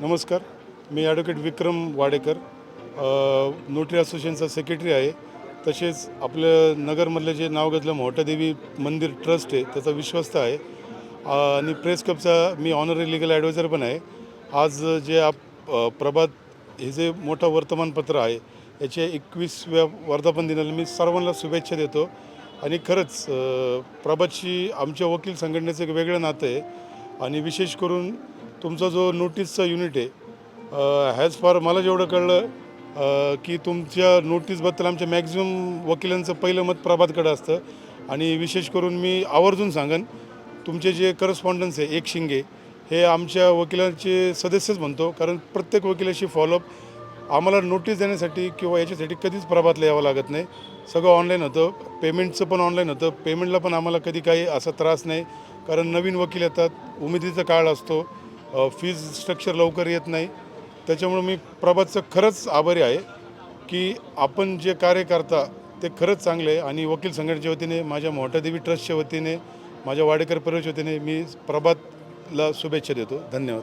नमस्कार मी advocate Vikram Wadekar notary असोसिएशनचा सेक्रेटरी आहे. तसेच आपलं नगरमधलं जे नाव घेतलं मोहटादेवी मंदिर ट्रस्ट आहे त्याचा विश्वस्त आहे. आणि प्रेस क्लबचा मी ऑनरी लिगल ॲडवायझर पण आहे. आज जे आप प्रभात हे जे मोठं वर्तमानपत्र आहे याच्या एकवीसव्या वर्धापन दिनाला मी सर्वांना शुभेच्छा देतो. आणि खरंच प्रभातशी आमच्या वकील संघटनेचं एक वेगळं नातं आहे. आणि विशेष करून तुमचा जो नोटीसचा युनिट आहे हॅज फार मला जेवढं कळलं की तुमच्या नोटीसबद्दल आमच्या मॅक्झिमम वकिलांचं पहिलं मत प्रभातकडं असतं. आणि विशेष करून मी आवर्जून सांगन तुमचे जे करस्पॉन्डन्स आहे एक शिंगे हे आमच्या वकिलांचे सदस्यच म्हणतो. कारण प्रत्येक वकिलाशी फॉलोअप आम्हाला नोटीस देण्यासाठी किंवा याच्यासाठी कधीच प्रभातला यावं लागत नाही. सगळं ऑनलाईन होतं. पेमेंटचं पण ऑनलाईन होतं. पेमेंटला पण आम्हाला कधी काही असा त्रास नाही. कारण नवीन वकील येतात. उमेदीचा काळ असतो. फीज स्ट्रक्चर लवकर येत नाही. त्याच्यामुळे मी प्रभातचं खरंच आभारी आहे की आपण जे कार्य करता ते खरंच चांगले आहे. आणि वकील संघटनेच्या वतीने माझ्या मोठादेवी ट्रस्टच्या वतीने माझ्या वाडेकर परिवारच्या वतीने मी प्रभातला शुभेच्छा देतो. धन्यवाद.